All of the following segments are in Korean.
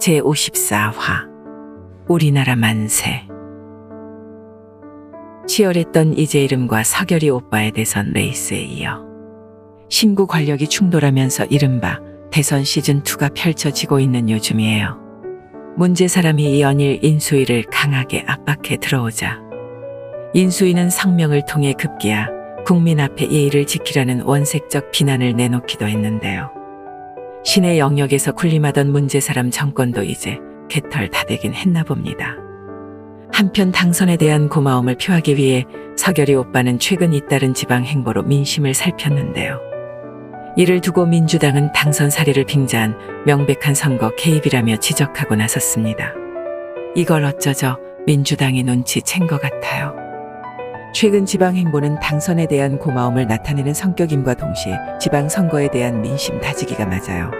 제54화 우리나라 만세 치열했던 이제 이름과 서결이 오빠의 대선 레이스에 이어 신구 권력이 충돌하면서 이른바 대선 시즌2가 펼쳐지고 있는 요즘이에요. 문제 사람이 이 연일 인수위를 강하게 압박해 들어오자 인수위는 성명을 통해 급기야 국민 앞에 예의를 지키라는 원색적 비난을 내놓기도 했는데요. 신의 영역에서 군림하던 문제사람 정권도 이제 개털 다 되긴 했나 봅니다. 한편 당선에 대한 고마움을 표하기 위해 서결이 오빠는 최근 잇따른 지방 행보로 민심을 살폈는데요. 이를 두고 민주당은 당선 사례를 빙자한 명백한 선거 개입이라며 지적하고 나섰습니다. 이걸 어쩌죠 민주당이 눈치챈 것 같아요. 최근 지방 행보는 당선에 대한 고마움을 나타내는 성격임과 동시에 지방 선거에 대한 민심 다지기가 맞아요.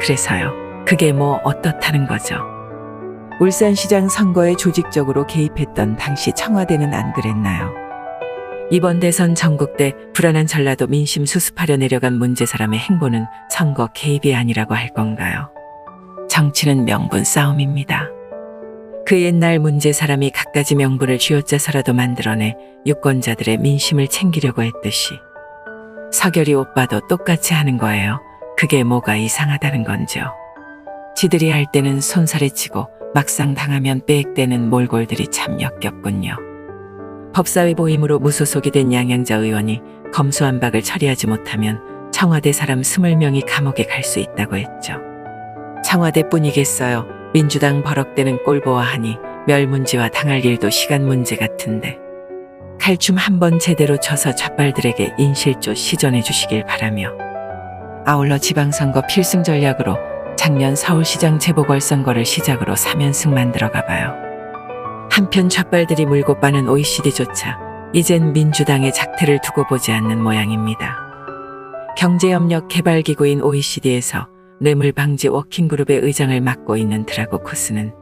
그래서요. 그게 뭐 어떻다는 거죠. 울산시장 선거에 조직적으로 개입했던 당시 청와대는 안 그랬나요? 이번 대선 전국대 불안한 전라도 민심 수습하려 내려간 문제 사람의 행보는 선거 개입이 아니라고 할 건가요? 정치는 명분 싸움입니다. 그 옛날 문제 사람이 갖가지 명분을 쥐어짜서라도 만들어내 유권자들의 민심을 챙기려고 했듯이 서결이 오빠도 똑같이 하는 거예요. 그게 뭐가 이상하다는 건죠. 지들이 할 때는 손살에 치고 막상 당하면 빽대는 몰골들이 참 역겹군요. 법사위 보임으로 무소속이 된 양양자 의원이 검수안박을 처리하지 못하면 청와대 사람 20명이 감옥에 갈 수 있다고 했죠. 청와대뿐이겠어요. 민주당 버럭대는 꼴 보아하니 멸문지와 당할 일도 시간 문제 같은데 칼춤 한 번 제대로 쳐서 좌빨들에게 인실조 시전해 주시길 바라며 아울러 지방선거 필승 전략으로 작년 서울시장 재보궐선거를 시작으로 3연승 만들어 가 봐요. 한편 좌빨들이 물고 빠는 OECD조차 이젠 민주당의 작태를 두고 보지 않는 모양입니다. 경제협력 개발기구인 OECD에서 뇌물 방지 워킹그룹의 의장을 맡고 있는 드라고 코스는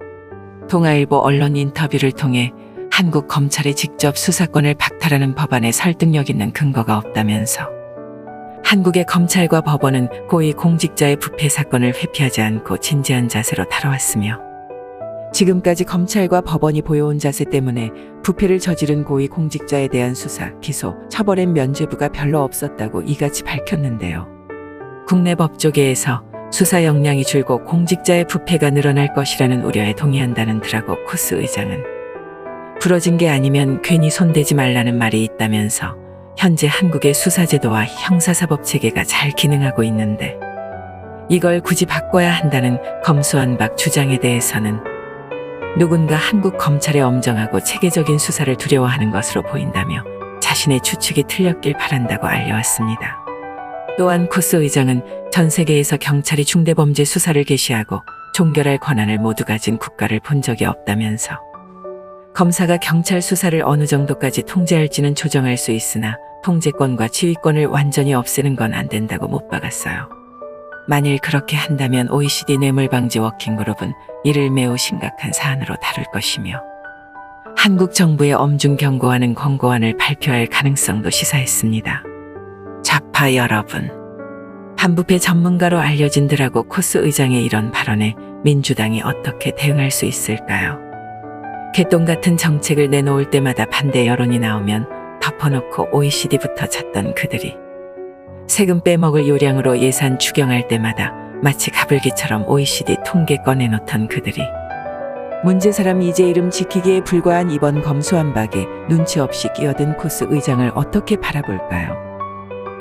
동아일보 언론 인터뷰를 통해 한국 검찰에 직접 수사권을 박탈하는 법안에 설득력 있는 근거가 없다면서 한국의 검찰과 법원은 고위 공직자의 부패 사건을 회피하지 않고 진지한 자세로 다뤄왔으며 지금까지 검찰과 법원이 보여온 자세 때문에 부패를 저지른 고위 공직자에 대한 수사, 기소, 처벌엔 면죄부가 별로 없었다고 이같이 밝혔는데요. 국내 법조계에서 수사 역량이 줄고 공직자의 부패가 늘어날 것이라는 우려에 동의한다는 드라고 코스 의장은 부러진 게 아니면 괜히 손대지 말라는 말이 있다면서 현재 한국의 수사제도와 형사사법 체계가 잘 기능하고 있는데 이걸 굳이 바꿔야 한다는 검수완박 주장에 대해서는 누군가 한국 검찰의 엄정하고 체계적인 수사를 두려워하는 것으로 보인다며 자신의 추측이 틀렸길 바란다고 알려왔습니다. 또한 코스 의장은 전 세계에서 경찰이 중대범죄 수사를 개시하고 종결할 권한을 모두 가진 국가를 본 적이 없다면서 검사가 경찰 수사를 어느 정도까지 통제할지는 조정할 수 있으나 통제권과 지휘권을 완전히 없애는 건 안 된다고 못 박았어요. 만일 그렇게 한다면 OECD 뇌물방지 워킹그룹은 이를 매우 심각한 사안으로 다룰 것이며 한국 정부의 엄중 경고하는 권고안을 발표할 가능성도 시사했습니다. 좌파 여러분, 반부패 전문가로 알려진 드라고 코스 의장의 이런 발언에 민주당이 어떻게 대응할 수 있을까요? 개똥 같은 정책을 내놓을 때마다 반대 여론이 나오면 덮어놓고 OECD부터 찾던 그들이 세금 빼먹을 요량으로 예산 추경할 때마다 마치 가불기처럼 OECD 통계 꺼내놓던 그들이 문제 사람 이제 이름 지키기에 불과한 이번 검수완박에 눈치 없이 끼어든 코스 의장을 어떻게 바라볼까요?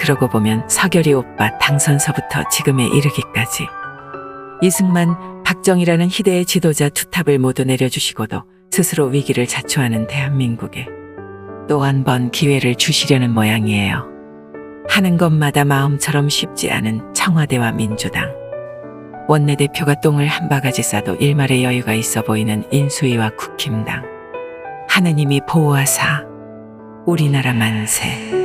그러고 보면 서결이 오빠 당선서부터 지금에 이르기까지 이승만, 박정희라는 희대의 지도자 투탑을 모두 내려주시고도 스스로 위기를 자초하는 대한민국에 또 한 번 기회를 주시려는 모양이에요. 하는 것마다 마음처럼 쉽지 않은 청와대와 민주당. 원내대표가 똥을 한 바가지 싸도 일말의 여유가 있어 보이는 인수위와 국힘당. 하느님이 보호하사 우리나라 만세.